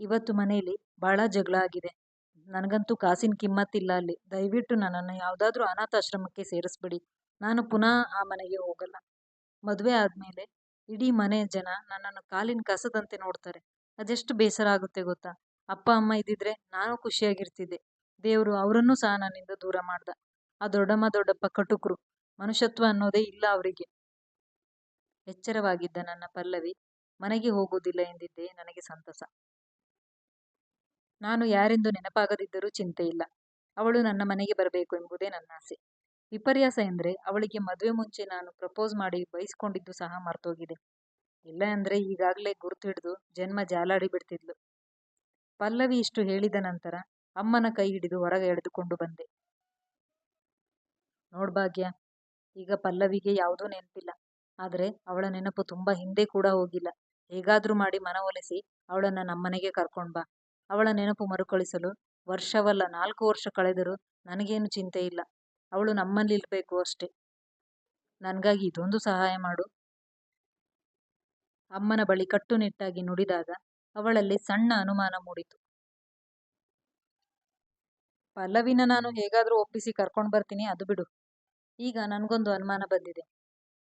ಇವತ್ತು ಮನೆಯಲ್ಲಿ ಭಾಳ ಜಗಳ ಆಗಿದೆ. ನನಗಂತೂ ಕಾಸಿನ ಕಿಮ್ಮತ್ತಿಲ್ಲ ಅಲ್ಲಿ. ದಯವಿಟ್ಟು ನನ್ನನ್ನು ಯಾವುದಾದ್ರೂ ಅನಾಥಾಶ್ರಮಕ್ಕೆ ಸೇರಿಸ್ಬಿಡಿ. ನಾನು ಪುನಃ ಆ ಮನೆಗೆ ಹೋಗಲ್ಲ. ಮದುವೆ ಆದಮೇಲೆ ಇಡೀ ಮನೆ ಜನ ನನ್ನನ್ನು ಕಾಲಿನ ಕಸದಂತೆ ನೋಡ್ತಾರೆ. ಅದೆಷ್ಟು ಬೇಸರ ಆಗುತ್ತೆ ಗೊತ್ತಾ? ಅಪ್ಪ, ಅಮ್ಮ ಇದ್ದಿದ್ರೆ ನಾನು ಖುಷಿಯಾಗಿರ್ತಿದ್ದೆ. ದೇವರು ಅವರನ್ನೂ ಸಹ ನನ್ನಿಂದ ದೂರ ಮಾಡ್ದ. ಆ ದೊಡ್ಡಮ್ಮ, ದೊಡ್ಡಪ್ಪ ಕಟುಕರು. ಮನುಷ್ಯತ್ವ ಅನ್ನೋದೇ ಇಲ್ಲ ಅವರಿಗೆ. ಎಚ್ಚರವಾಗಿದ್ದ ನನ್ನ ಪಲ್ಲವಿ, ಮನೆಗೆ ಹೋಗುವುದಿಲ್ಲ ಎಂದಿದ್ದೇ ನನಗೆ ಸಂತಸ. ನಾನು ಯಾರೆಂದು ನೆನಪಾಗದಿದ್ದರೂ ಚಿಂತೆ ಇಲ್ಲ. ಅವಳು ನನ್ನ ಮನೆಗೆ ಬರಬೇಕು ಎಂಬುದೇ ನನ್ನ ಆಸೆ. ವಿಪರ್ಯಾಸ ಎಂದರೆ ಅವಳಿಗೆ ಮದುವೆ ಮುಂಚೆ ನಾನು ಪ್ರಪೋಸ್ ಮಾಡಿ ಬಯಸ್ಕೊಂಡಿದ್ದು ಸಹ ಮರ್ತೋಗಿದೆ. ಇಲ್ಲ ಅಂದರೆ ಈಗಾಗಲೇ ಗುರುತು ಹಿಡಿದು ಜನ್ಮ ಜಾಲಾಡಿ ಬಿಡ್ತಿದ್ಲು. ಪಲ್ಲವಿ ಇಷ್ಟು ಹೇಳಿದ ನಂತರ ಅಮ್ಮನ ಕೈ ಹಿಡಿದು ಹೊರಗೆ ಎಳೆದುಕೊಂಡು ಬಂದೆ. ನೋಡ್ಭಾಗ್ಯ ಈಗ ಪಲ್ಲವಿಗೆ ಯಾವುದೂ ನೆನಪಿಲ್ಲ. ಆದರೆ ಅವಳ ನೆನಪು ತುಂಬ ಹಿಂದೆ ಕೂಡ ಹೋಗಿಲ್ಲ. ಹೇಗಾದರೂ ಮಾಡಿ ಮನವೊಲಿಸಿ ಅವಳನ್ನು ನಮ್ಮನೆಗೆ ಕರ್ಕೊಂಡು ಬಾ. ಅವಳ ನೆನಪು ಮರುಕಳಿಸಲು ವರ್ಷವಲ್ಲ, ನಾಲ್ಕು ವರ್ಷ ಕಳೆದರೂ ನನಗೇನು ಚಿಂತೆ ಇಲ್ಲ. ಅವಳು ನಮ್ಮಲ್ಲಿರಬೇಕು ಅಷ್ಟೇ. ನನಗಾಗಿ ಇದೊಂದು ಸಹಾಯ ಮಾಡು. ಅಮ್ಮನ ಬಳಿ ಕಟ್ಟುನಿಟ್ಟಾಗಿ ನುಡಿದಾಗ ಅವಳಲ್ಲಿ ಸಣ್ಣ ಅನುಮಾನ ಮೂಡಿತು. ಪಲ್ಲವಿನ ನಾನು ಹೇಗಾದರೂ ಒಪ್ಪಿಸಿ ಕರ್ಕೊಂಡು ಬರ್ತೀನಿ, ಅದು ಬಿಡು. ಈಗ ನನಗೊಂದು ಅನುಮಾನ ಬಂದಿದೆ.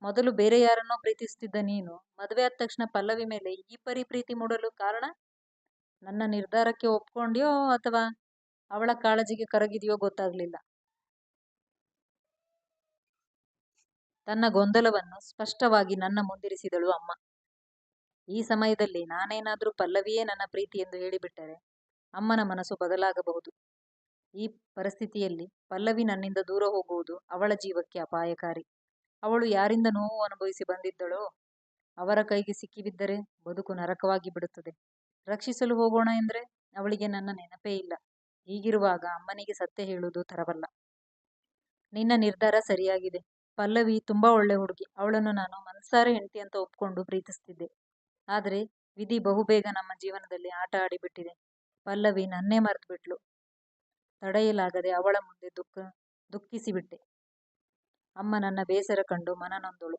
ಮೊದಲು ಬೇರೆ ಯಾರನ್ನೋ ಪ್ರೀತಿಸ್ತಿದ್ದ ನೀನು, ಮದುವೆ ಆದ ತಕ್ಷಣ ಪಲ್ಲವಿ ಮೇಲೆ ಈ ಪರಿ ಪ್ರೀತಿ ಮೂಡಲು ಕಾರಣ? ನನ್ನ ನಿರ್ಧಾರಕ್ಕೆ ಒಪ್ಕೊಂಡ್ಯೋ ಅಥವಾ ಅವಳ ಕಾಳಜಿಗೆ ಕರಗಿದೆಯೋ ಗೊತ್ತಾಗ್ಲಿಲ್ಲ. ತನ್ನ ಗೊಂದಲವನ್ನು ಸ್ಪಷ್ಟವಾಗಿ ನನ್ನ ಮುಂದಿರಿಸಿದಳು ಅಮ್ಮ. ಈ ಸಮಯದಲ್ಲಿ ನಾನೇನಾದರೂ ಪಲ್ಲವಿಯೇ ನನ್ನ ಪ್ರೀತಿ ಎಂದು ಹೇಳಿಬಿಟ್ಟರೆ ಅಮ್ಮನ ಮನಸ್ಸು ಬದಲಾಗಬಹುದು. ಈ ಪರಿಸ್ಥಿತಿಯಲ್ಲಿ ಪಲ್ಲವಿ ನನ್ನಿಂದ ದೂರ ಹೋಗುವುದು ಅವಳ ಜೀವಕ್ಕೆ ಅಪಾಯಕಾರಿ. ಅವಳು ಯಾರಿಂದ ನೋವು ಅನುಭವಿಸಿ ಬಂದಿದ್ದಳೋ, ಅವರ ಕೈಗೆ ಸಿಕ್ಕಿಬಿದ್ದರೆ ಬದುಕು ನರಕವಾಗಿ ಬಿಡುತ್ತದೆ. ರಕ್ಷಿಸಲು ಹೋಗೋಣ ಎಂದರೆ ಅವಳಿಗೆ ನನ್ನ ನೆನಪೇ ಇಲ್ಲ. ಹೀಗಿರುವಾಗ ಅಮ್ಮನಿಗೆ ಸತ್ಯ ಹೇಳುವುದು ತರವಲ್ಲ ನಿನ್ನ ನಿರ್ಧಾರ ಸರಿಯಾಗಿದೆ. ಪಲ್ಲವಿ ತುಂಬಾ ಒಳ್ಳೆ ಹುಡುಗಿ. ಅವಳನ್ನು ನಾನು ಮನಸಾರೆ ಹೆಂಡತಿ ಅಂತ ಒಪ್ಕೊಂಡು ಪ್ರೀತಿಸ್ತಿದ್ದೆ. ಆದರೆ ವಿಧಿ ಬಹುಬೇಗ ನಮ್ಮ ಜೀವನದಲ್ಲಿ ಆಟ ಆಡಿಬಿಟ್ಟಿದೆ. ಪಲ್ಲವಿ ನನ್ನೇ ಮರೆತು ಬಿಟ್ಲು ತಡೆಯಲಾಗದೆ ಅವಳ ಮುಂದೆ ದುಃಖ, ದುಃಖಿಸಿಬಿಟ್ಟೆ. ಅಮ್ಮ ನನ್ನ ಬೇಸರ ಕಂಡು ಮನನೊಂದಳು.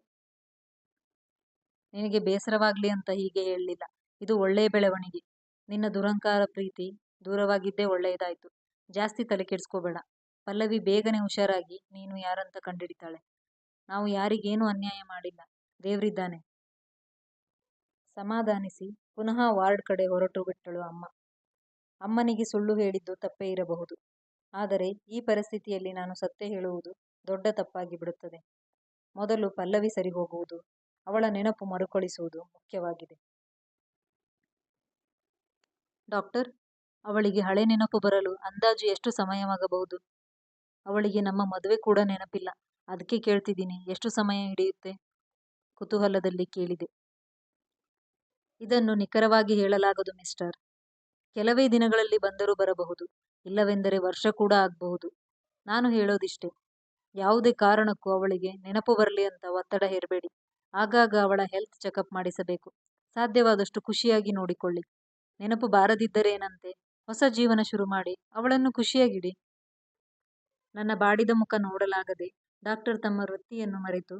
ನಿನಗೆ ಬೇಸರವಾಗ್ಲಿ ಅಂತ ಹೀಗೆ ಹೇಳಲಿಲ್ಲ ಇದು ಒಳ್ಳೆಯ ಬೆಳವಣಿಗೆ. ನಿನ್ನ ದುರಂಕಾರ ಪ್ರೀತಿ ದೂರವಾಗಿದ್ದೇ ಒಳ್ಳೆಯದಾಯ್ತು. ಜಾಸ್ತಿ ತಲೆ ಕೆಡಿಸ್ಕೋಬೇಡ. ಪಲ್ಲವಿ ಬೇಗನೆ ಹುಷಾರಾಗಿ ನೀನು ಯಾರಂತ ಕಂಡಿಡಿತಾಳೆ. ನಾವು ಯಾರಿಗೇನು ಅನ್ಯಾಯ ಮಾಡಿಲ್ಲ. ದೇವ್ರಿದ್ದಾನೆ. ಸಮಾಧಾನಿಸಿ. ಪುನಃ ವಾರ್ಡ್ ಕಡೆ ಹೊರಟು ಬಿಟ್ಟಳು ಅಮ್ಮ. ಅಮ್ಮನಿಗೆ ಸುಳ್ಳು ಹೇಳಿದ್ದು ತಪ್ಪೇ ಇರಬಹುದು. ಆದರೆ ಈ ಪರಿಸ್ಥಿತಿಯಲ್ಲಿ ನಾನು ಸತ್ಯ ಹೇಳುವುದು ದೊಡ್ಡ ತಪ್ಪಾಗಿ ಬಿಡುತ್ತದೆ. ಮೊದಲು ಪಲ್ಲವಿ ಸರಿ ಹೋಗುವುದು ಅವಳ ನೆನಪು ಮರುಕಳಿಸುವುದು ಮುಖ್ಯವಾಗಿದೆ. ಡಾಕ್ಟರ್, ಅವಳಿಗೆ ಹಳೆ ನೆನಪು ಬರಲು ಅಂದಾಜು ಎಷ್ಟು ಸಮಯವಾಗಬಹುದು? ಅವಳಿಗೆ ನಮ್ಮ ಮದುವೆ ಕೂಡ ನೆನಪಿಲ್ಲ. ಅದಕ್ಕೆ ಕೇಳ್ತಿದ್ದೀನಿ, ಎಷ್ಟು ಸಮಯ ಹಿಡಿಯುತ್ತೆ? ಕುತೂಹಲದಲ್ಲಿ ಕೇಳಿದೆ. ಇದನ್ನು ನಿಖರವಾಗಿ ಹೇಳಲಾಗದು ಮಿಸ್ಟರ್. ಕೆಲವೇ ದಿನಗಳಲ್ಲಿ ಬಂದರೂ ಬರಬಹುದು, ಇಲ್ಲವೆಂದರೆ ವರ್ಷ ಕೂಡ ಆಗಬಹುದು. ನಾನು ಹೇಳೋದಿಷ್ಟೇ. ಯಾವುದೇ ಕಾರಣಕ್ಕೂ ಅವಳಿಗೆ ನೆನಪು ಬರಲಿ ಅಂತ ಒತ್ತಡ ಹೇರಬೇಡಿ. ಆಗಾಗ ಅವಳ ಹೆಲ್ತ್ ಚೆಕಪ್ ಮಾಡಿಸಬೇಕು. ಸಾಧ್ಯವಾದಷ್ಟು ಖುಷಿಯಾಗಿ ನೋಡಿಕೊಳ್ಳಿ. ನೆನಪು ಬಾರದಿದ್ದರೇನಂತೆ ಹೊಸ ಜೀವನ ಶುರು ಮಾಡಿ, ಅವಳನ್ನು ಖುಷಿಯಾಗಿಡಿ. ನನ್ನ ಬಾಡಿದ ಮುಖ ನೋಡಲಾಗದೆ ಡಾಕ್ಟರ್ ತಮ್ಮ ವೃತ್ತಿಯನ್ನು ಮರೆತು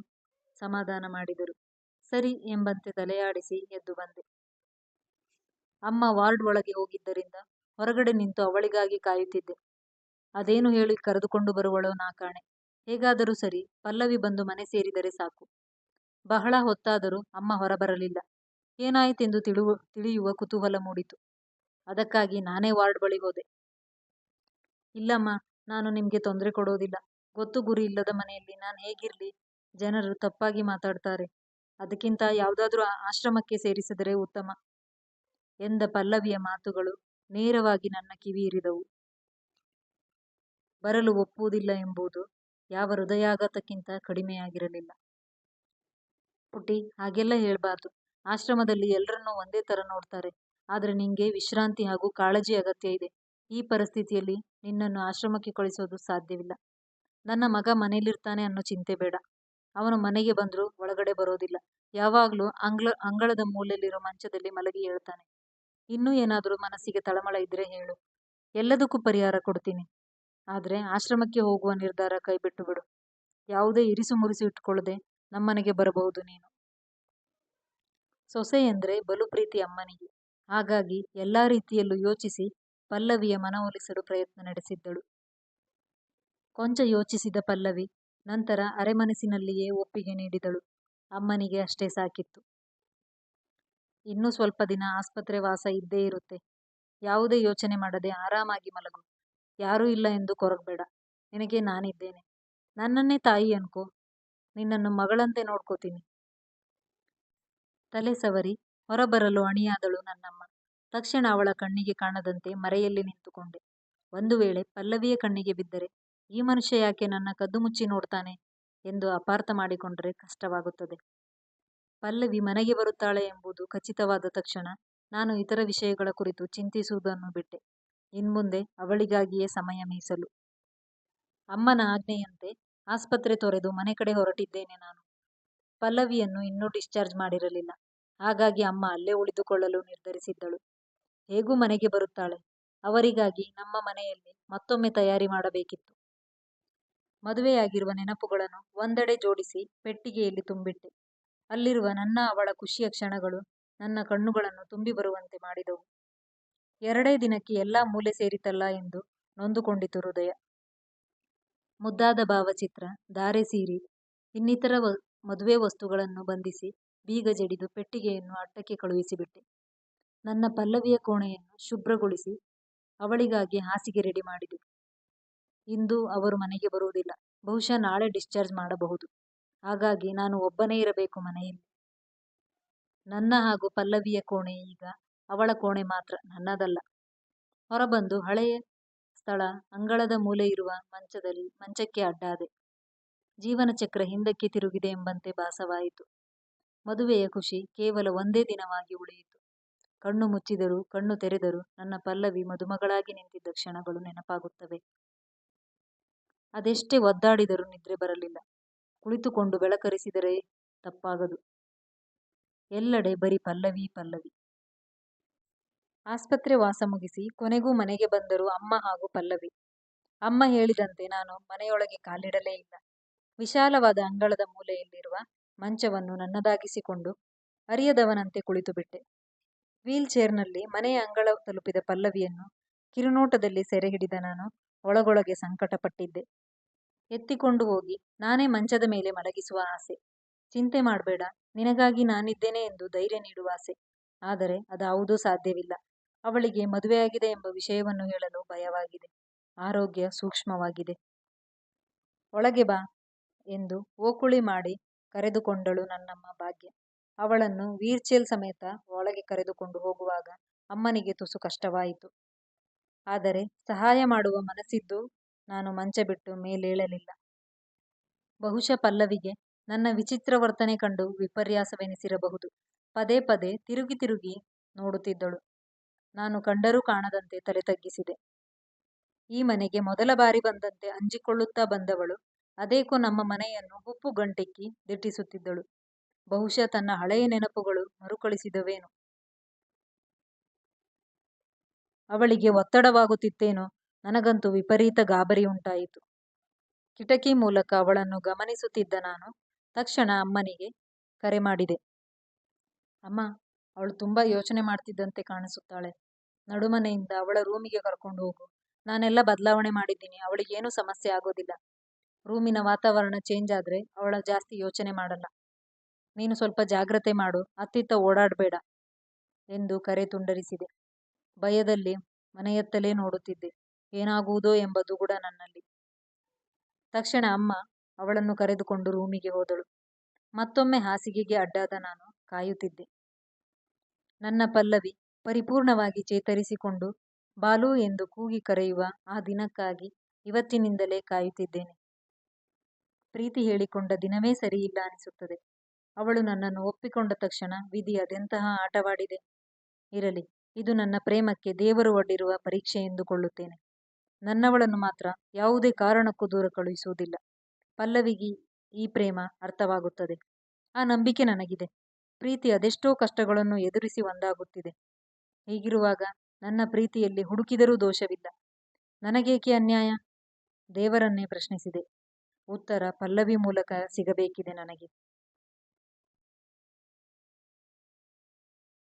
ಸಮಾಧಾನ ಮಾಡಿದರು. ಸರಿ ಎಂಬಂತೆ ತಲೆಯಾಡಿಸಿ ಎದ್ದು ಬಂದೆ. ಅಮ್ಮ ವಾರ್ಡ್ ಒಳಗೆ ಹೋಗಿದ್ದರಿಂದ ಹೊರಗಡೆ ನಿಂತು ಅವಳಿಗಾಗಿ ಕಾಯುತ್ತಿದ್ದೆ. ಅದೇನು ಹೇಳಿ ಕರೆದುಕೊಂಡು ಬರುವಳೋ ನಾ ಕಾಣೆ. ಹೇಗಾದರೂ ಸರಿ, ಪಲ್ಲವಿ ಬಂದು ಮನೆ ಸೇರಿದರೆ ಸಾಕು. ಬಹಳ ಹೊತ್ತಾದರೂ ಅಮ್ಮ ಹೊರಬರಲಿಲ್ಲ. ಏನಾಯಿತೆಂದು ತಿಳುವ, ತಿಳಿಯುವ ಕುತೂಹಲ ಮೂಡಿತು. ಅದಕ್ಕಾಗಿ ನಾನೇ ವಾರ್ಡ್ ಬಳಿ ಹೋದೆ. ಇಲ್ಲಮ್ಮ, ನಾನು ನಿಮಗೆ ತೊಂದರೆ ಕೊಡೋದಿಲ್ಲ. ಗೊತ್ತು ಗುರಿ ಇಲ್ಲದ ಮನೆಯಲ್ಲಿ ನಾನು ಹೇಗಿರಲಿ? ಜನರು ತಪ್ಪಾಗಿ ಮಾತಾಡ್ತಾರೆ. ಅದಕ್ಕಿಂತ ಯಾವುದಾದ್ರೂ ಆಶ್ರಮಕ್ಕೆ ಸೇರಿಸಿದರೆ ಉತ್ತಮ. ಎಂದ ಪಲ್ಲವಿಯ ಮಾತುಗಳು ನೇರವಾಗಿ ನನ್ನ ಕಿವಿ ಇರಿದವು. ಬರಲು ಒಪ್ಪುವುದಿಲ್ಲ ಎಂಬುದು ಯಾವ ಹೃದಯಾಘಾತಕ್ಕಿಂತ ಕಡಿಮೆಯಾಗಿರಲಿಲ್ಲ. ಪುಟಿ ಹಾಗೆಲ್ಲ ಹೇಳ್ಬಾರ್ದು. ಆಶ್ರಮದಲ್ಲಿ ಎಲ್ಲರನ್ನೂ ಒಂದೇ ಥರ ನೋಡ್ತಾರೆ. ಆದರೆ ನಿಂಗೆ ವಿಶ್ರಾಂತಿ ಹಾಗೂ ಕಾಳಜಿ ಅಗತ್ಯ ಇದೆ. ಈ ಪರಿಸ್ಥಿತಿಯಲ್ಲಿ ನಿನ್ನನ್ನು ಆಶ್ರಮಕ್ಕೆ ಕಳಿಸೋದು ಸಾಧ್ಯವಿಲ್ಲ. ನನ್ನ ಮಗ ಮನೆಯಲ್ಲಿರ್ತಾನೆ ಅನ್ನೋ ಚಿಂತೆ ಬೇಡ. ಅವನು ಮನೆಗೆ ಬಂದರೂ ಒಳಗಡೆ ಬರೋದಿಲ್ಲ. ಯಾವಾಗಲೂ ಅಂಗ್ಲ, ಅಂಗಳದ ಮೂಲೆಯಲ್ಲಿರೋ ಮಂಚದಲ್ಲಿ ಮಲಗಿ ಹೇಳ್ತಾನೆ. ಇನ್ನೂ ಏನಾದರೂ ಮನಸ್ಸಿಗೆ ತಳಮಳ ಇದ್ರೆ ಹೇಳು. ಎಲ್ಲದಕ್ಕೂ ಪರಿಹಾರ ಕೊಡ್ತೀನಿ. ಆದರೆ ಆಶ್ರಮಕ್ಕೆ ಹೋಗುವ ನಿರ್ಧಾರ ಕೈಬಿಟ್ಟು ಬಿಡು. ಯಾವುದೇ ಇರಿಸು ಮುರಿಸು ಇಟ್ಕೊಳ್ಳದೆ ನಮ್ಮನೆಗೆ ಬರಬಹುದು ನೀನು. ಸೊಸೆ ಎಂದರೆ ಬಲು ಪ್ರೀತಿ ಅಮ್ಮನಿಗೆ ಹಾಗಾಗಿ ಎಲ್ಲ ರೀತಿಯಲ್ಲೂ ಯೋಚಿಸಿ ಪಲ್ಲವಿಯ ಮನವೊಲಿಸಲು ಪ್ರಯತ್ನ ನಡೆಸಿದ್ದಳು. ಕೊಂಚ ಯೋಚಿಸಿದ ಪಲ್ಲವಿ ನಂತರ ಅರೆಮನಸ್ಸಿನಲ್ಲಿಯೇ ಒಪ್ಪಿಗೆ ನೀಡಿದಳು. ಅಮ್ಮನಿಗೆ ಅಷ್ಟೇ ಸಾಕಿತ್ತು. ಇನ್ನೂ ಸ್ವಲ್ಪ ದಿನ ಆಸ್ಪತ್ರೆ ವಾಸ ಇದ್ದೇ ಇರುತ್ತೆ. ಯಾವುದೇ ಯೋಚನೆ ಮಾಡದೆ ಆರಾಮಾಗಿ ಮಲಗು. ಯಾರೂ ಇಲ್ಲ ಎಂದು ಕೊರಗಬೇಡ. ನಿನಗೆ ನಾನಿದ್ದೇನೆ. ನನ್ನನ್ನೇ ತಾಯಿ ಅನ್ಕೋ. ನಿನ್ನನ್ನು ಮಗಳಂತೆ ನೋಡ್ಕೋತೀನಿ. ತಲೆ ಸವರಿ ಹೊರಬರಲು ಅಣಿಯಾದಳು ನನ್ನಮ್ಮ. ತಕ್ಷಣ ಅವಳ ಕಣ್ಣಿಗೆ ಕಾಣದಂತೆ ಮರೆಯಲ್ಲಿ ನಿಂತುಕೊಂಡೆ. ಒಂದು ವೇಳೆ ಪಲ್ಲವಿಯ ಕಣ್ಣಿಗೆ ಬಿದ್ದರೆ, ಈ ಮನುಷ್ಯ ಯಾಕೆ ನನ್ನ ಕದ್ದು ಮುಚ್ಚಿ ನೋಡ್ತಾನೆ ಎಂದು ಅಪಾರ್ಥ ಮಾಡಿಕೊಂಡರೆ ಕಷ್ಟವಾಗುತ್ತದೆ. ಪಲ್ಲವಿ ಮನೆಗೆ ಬರುತ್ತಾಳೆ ಎಂಬುದು ಖಚಿತವಾದ ತಕ್ಷಣ ನಾನು ಇತರ ವಿಷಯಗಳ ಕುರಿತು ಚಿಂತಿಸುವುದನ್ನು ಬಿಟ್ಟೆ. ಇನ್ಮುಂದೆ ಅವಳಿಗಾಗಿಯೇ ಸಮಯ ಮೀಸಲು. ಅಮ್ಮನ ಆಜ್ಞೆಯಂತೆ ಆಸ್ಪತ್ರೆ ತೊರೆದು ಮನೆ ಕಡೆ ಹೊರಟಿದ್ದೇನೆ ನಾನು. ಪಲ್ಲವಿಯನ್ನು ಇನ್ನೂ ಡಿಸ್ಚಾರ್ಜ್ ಮಾಡಿರಲಿಲ್ಲ. ಹಾಗಾಗಿ ಅಮ್ಮ ಅಲ್ಲೇ ಉಳಿದುಕೊಳ್ಳಲು ನಿರ್ಧರಿಸಿದ್ದಳು. ಹೇಗೂ ಮನೆಗೆ ಬರುತ್ತಾಳೆ. ಅವರಿಗಾಗಿ ನಮ್ಮ ಮನೆಯಲ್ಲಿ ಮತ್ತೊಮ್ಮೆ ತಯಾರಿ ಮಾಡಬೇಕಿತ್ತು. ಮದುವೆಯಾಗಿರುವ ನೆನಪುಗಳನ್ನು ಒಂದೆಡೆ ಜೋಡಿಸಿ ಪೆಟ್ಟಿಗೆಯಲ್ಲಿ ತುಂಬಿಟ್ಟೆ. ಅಲ್ಲಿರುವ ನನ್ನ ಅವಳ ಖುಷಿಯ ಕ್ಷಣಗಳು ನನ್ನ ಕಣ್ಣುಗಳನ್ನು ತುಂಬಿ ಬರುವಂತೆ ಮಾಡಿದವು. ಎರಡೇ ದಿನಕ್ಕೆ ಎಲ್ಲಾ ಮೂಲೆ ಸೇರಿತಲ್ಲ ಎಂದು ನೊಂದುಕೊಂಡಿತು ಹೃದಯ. ಮುದ್ದಾದ ಭಾವಚಿತ್ರ, ಧಾರೆ ಸೀರೆ, ಇನ್ನಿತರ ಮದುವೆ ವಸ್ತುಗಳನ್ನು ಬಂಧಿಸಿ ಬೀಗ ಜಡಿದು ಪೆಟ್ಟಿಗೆಯನ್ನು ಅಟ್ಟಕ್ಕೆ ಕಳುಹಿಸಿಬಿಟ್ಟೆ. ನನ್ನ ಪಲ್ಲವಿಯ ಕೋಣೆಯನ್ನು ಶುಭ್ರಗೊಳಿಸಿ ಅವಳಿಗಾಗಿ ಹಾಸಿಗೆ ರೆಡಿ ಮಾಡಿದೆ. ಇಂದು ಅವರು ಮನೆಗೆ ಬರುವುದಿಲ್ಲ. ಬಹುಶಃ ನಾಳೆ ಡಿಸ್ಚಾರ್ಜ್ ಮಾಡಬಹುದು. ಹಾಗಾಗಿ ನಾನು ಒಬ್ಬನೇ ಇರಬೇಕು ಮನೆಯಲ್ಲಿ. ನನ್ನ ಹಾಗೂ ಪಲ್ಲವಿಯ ಕೋಣೆ ಈಗ ಅವಳ ಕೋಣೆ ಮಾತ್ರ, ನನ್ನದಲ್ಲ. ಹೊರಬಂದು ಹಳೆಯ ಸ್ಥಳ, ಅಂಗಳದ ಮೂಲೆ ಇರುವ ಮಂಚಕ್ಕೆ ಅಡ್ಡಾದೆ. ಜೀವನ ಚಕ್ರ ಹಿಂದಕ್ಕೆ ತಿರುಗಿದೆ ಎಂಬಂತೆ ಭಾಸವಾಯಿತು. ಮದುವೆಯ ಖುಷಿ ಕೇವಲ ಒಂದೇ ದಿನವಾಗಿ ಉಳಿಯಿತು. ಕಣ್ಣು ಮುಚ್ಚಿದರೂ, ಕಣ್ಣು ತೆರೆದರೂ ನನ್ನ ಪಲ್ಲವಿ ಮದುಮಗಳಾಗಿ ನಿಂತಿದ್ದ ಕ್ಷಣಗಳು ನೆನಪಾಗುತ್ತವೆ. ಅದೆಷ್ಟೇ ಒದ್ದಾಡಿದರೂ ನಿದ್ರೆ ಬರಲಿಲ್ಲ. ಕುಳಿತುಕೊಂಡು ಬೆಳಕರಿಸಿದರೆ ತಪ್ಪಾಗದು. ಎಲ್ಲೆಡೆ ಬರೀ ಪಲ್ಲವಿ ಪಲ್ಲವಿ. ಆಸ್ಪತ್ರೆ ವಾಸ ಮುಗಿಸಿ ಕೊನೆಗೂ ಮನೆಗೆ ಬಂದರು ಅಮ್ಮ ಹಾಗೂ ಪಲ್ಲವಿ. ಅಮ್ಮ ಹೇಳಿದಂತೆ ನಾನು ಮನೆಯೊಳಗೆ ಕಾಲಿಡಲೇ ಇಲ್ಲ. ವಿಶಾಲವಾದ ಅಂಗಳದ ಮೂಲೆಯಲ್ಲಿರುವ ಮಂಚವನ್ನು ನನ್ನದಾಗಿಸಿಕೊಂಡು ಅರಿಯದವನಂತೆ ಕುಳಿತುಬಿಟ್ಟೆ. ವೀಲ್ ಚೇರ್ನಲ್ಲಿ ಮನೆಯ ಅಂಗಳ ತಲುಪಿದ ಪಲ್ಲವಿಯನ್ನು ಕಿರುನೋಟದಲ್ಲಿ ಸೆರೆ ಹಿಡಿದ ನಾನು ಒಳಗೊಳಗೆ ಸಂಕಟಪಟ್ಟಿದ್ದೆ. ಎತ್ತಿಕೊಂಡು ಹೋಗಿ ನಾನೇ ಮಂಚದ ಮೇಲೆ ಮಲಗಿಸುವ ಆಸೆ. ಚಿಂತೆ ಮಾಡಬೇಡ, ನಿನಗಾಗಿ ನಾನಿದ್ದೇನೆ ಎಂದು ಧೈರ್ಯ ನೀಡುವ ಆಸೆ. ಆದರೆ ಅದಾವುದೂ ಸಾಧ್ಯವಿಲ್ಲ. ಅವಳಿಗೆ ಮದುವೆಯಾಗಿದೆ ಎಂಬ ವಿಷಯವನ್ನು ಹೇಳಲು ಭಯವಾಗಿದೆ. ಆರೋಗ್ಯ ಸೂಕ್ಷ್ಮವಾಗಿದೆ. ಒಳಗೆ ಬಾ ಎಂದು ಓಕುಳಿ ಮಾಡಿ ಕರೆದುಕೊಂಡಳು ನನ್ನಮ್ಮ ಭಾಗ್ಯ. ಅವಳನ್ನು ವೀಲ್ಚೇರ್ ಸಮೇತ ಒಳಗೆ ಕರೆದುಕೊಂಡು ಹೋಗುವಾಗ ಅಮ್ಮನಿಗೆ ತುಸು ಕಷ್ಟವಾಯಿತು. ಆದರೆ ಸಹಾಯ ಮಾಡುವ ಮನಸ್ಸಿದ್ದು ನಾನು ಮಂಚ ಬಿಟ್ಟು ಮೇಲೇಳಲಿಲ್ಲ. ಬಹುಶಃ ಪಲ್ಲವಿಗೆ ನನ್ನ ವಿಚಿತ್ರ ವರ್ತನೆ ಕಂಡು ವಿಪರ್ಯಾಸವೆನಿಸಿರಬಹುದು. ಪದೇ ಪದೇ ತಿರುಗಿ ತಿರುಗಿ ನೋಡುತ್ತಿದ್ದಳು. ನಾನು ಕಂಡರೂ ಕಾಣದಂತೆ ತಲೆ ತಗ್ಗಿಸಿದೆ. ಈ ಮನೆಗೆ ಮೊದಲ ಬಾರಿ ಬಂದಂತೆ ಅಂಜಿಕೊಳ್ಳುತ್ತಾ ಬಂದವಳು ಅದೇಕೋ ನಮ್ಮ ಮನೆಯನ್ನು ಹುಪ್ಪುಗಂಟಿಕ್ಕಿ ದಿಟ್ಟಿಸುತ್ತಿದ್ದಳು. ಬಹುಶಃ ತನ್ನ ಹಳೆಯ ನೆನಪುಗಳು ಮರುಕಳಿಸಿದವೇನೋ. ಅವಳಿಗೆ ಒತ್ತಡವಾಗುತ್ತಿತ್ತೇನೋ. ನನಗಂತೂ ವಿಪರೀತ ಗಾಬರಿ ಉಂಟಾಯಿತು. ಕಿಟಕಿ ಮೂಲಕ ಅವಳನ್ನು ಗಮನಿಸುತ್ತಿದ್ದ ನಾನು ತಕ್ಷಣ ಅಮ್ಮನಿಗೆ ಕರೆ ಮಾಡಿದೆ. ಅಮ್ಮ, ಅವಳು ತುಂಬಾ ಯೋಚನೆ ಮಾಡ್ತಿದ್ದಂತೆ ಕಾಣಿಸುತ್ತಾಳೆ. ನಡುಮನೆಯಿಂದ ಅವಳ ರೂಮಿಗೆ ಕರ್ಕೊಂಡು ಹೋಗು. ನಾನೆಲ್ಲ ಬದಲಾವಣೆ ಮಾಡಿದ್ದೀನಿ. ಅವಳಿಗೇನೂ ಸಮಸ್ಯೆ ಆಗೋದಿಲ್ಲ. ರೂಮಿನ ವಾತಾವರಣ ಚೇಂಜ್ ಆದ್ರೆ ಅವಳು ಜಾಸ್ತಿ ಯೋಚನೆ ಮಾಡಲ್ಲ. ನೀನು ಸ್ವಲ್ಪ ಜಾಗ್ರತೆ ಮಾಡು, ಅತ್ತಿತ್ತ ಓಡಾಡ್ಬೇಡ ಎಂದು ಕರೆ ತುಂಡರಿಸಿದೆ. ಭಯದಲ್ಲಿ ಮನೆಯತ್ತಲೇ ನೋಡುತ್ತಿದ್ದೆ. ಏನಾಗುವುದೋ ಎಂಬ ದುಗುಡ ನನ್ನಲ್ಲಿ. ತಕ್ಷಣ ಅಮ್ಮ ಅವಳನ್ನು ಕರೆದುಕೊಂಡು ರೂಮಿಗೆ ಹೋದಳು. ಮತ್ತೊಮ್ಮೆ ಹಾಸಿಗೆಗೆ ಅಡ್ಡಾದ ನಾನು ಕಾಯುತ್ತಿದ್ದೆ. ನನ್ನ ಪಲ್ಲವಿ ಪರಿಪೂರ್ಣವಾಗಿ ಚೇತರಿಸಿಕೊಂಡು ಬಾಲೂ ಎಂದು ಕೂಗಿ ಕರೆಯುವ ಆ ದಿನಕ್ಕಾಗಿ ಇವತ್ತಿನಿಂದಲೇ ಕಾಯುತ್ತಿದ್ದೇನೆ. ಪ್ರೀತಿ ಹೇಳಿಕೊಂಡ ದಿನವೇ ಸರಿಯಿಲ್ಲ ಅನಿಸುತ್ತದೆ. ಅವಳು ನನ್ನನ್ನು ಒಪ್ಪಿಕೊಂಡ ತಕ್ಷಣ ವಿಧಿ ಅದೆಂತಹ ಆಟವಾಡಿದೆ. ಇರಲಿ, ಇದು ನನ್ನ ಪ್ರೇಮಕ್ಕೆ ದೇವರು ಒಡ್ಡಿರುವ ಪರೀಕ್ಷೆ ಎಂದುಕೊಳ್ಳುತ್ತೇನೆ. ನನ್ನವಳನ್ನು ಮಾತ್ರ ಯಾವುದೇ ಕಾರಣಕ್ಕೂ ದೂರ ಕಳುಹಿಸುವುದಿಲ್ಲ. ಪಲ್ಲವಿಗೆ ಈ ಪ್ರೇಮ ಅರ್ಥವಾಗುತ್ತದೆ. ಆ ನಂಬಿಕೆ ನನಗಿದೆ. ಪ್ರೀತಿ ಅದೆಷ್ಟೋ ಕಷ್ಟಗಳನ್ನು ಎದುರಿಸಿ ಒಂದಾಗುತ್ತಿದೆ. ಹೀಗಿರುವಾಗ ನನ್ನ ಪ್ರೀತಿಯಲ್ಲಿ ಹುಡುಕಿದರೂ ದೋಷವಿಲ್ಲ. ನನಗೇಕೆ ಅನ್ಯಾಯ? ದೇವರನ್ನೇ ಪ್ರಶ್ನಿಸಿದೆ. ಉತ್ತರ ಪಲ್ಲವಿ ಮೂಲಕ ಸಿಗಬೇಕಿದೆ ನನಗೆ.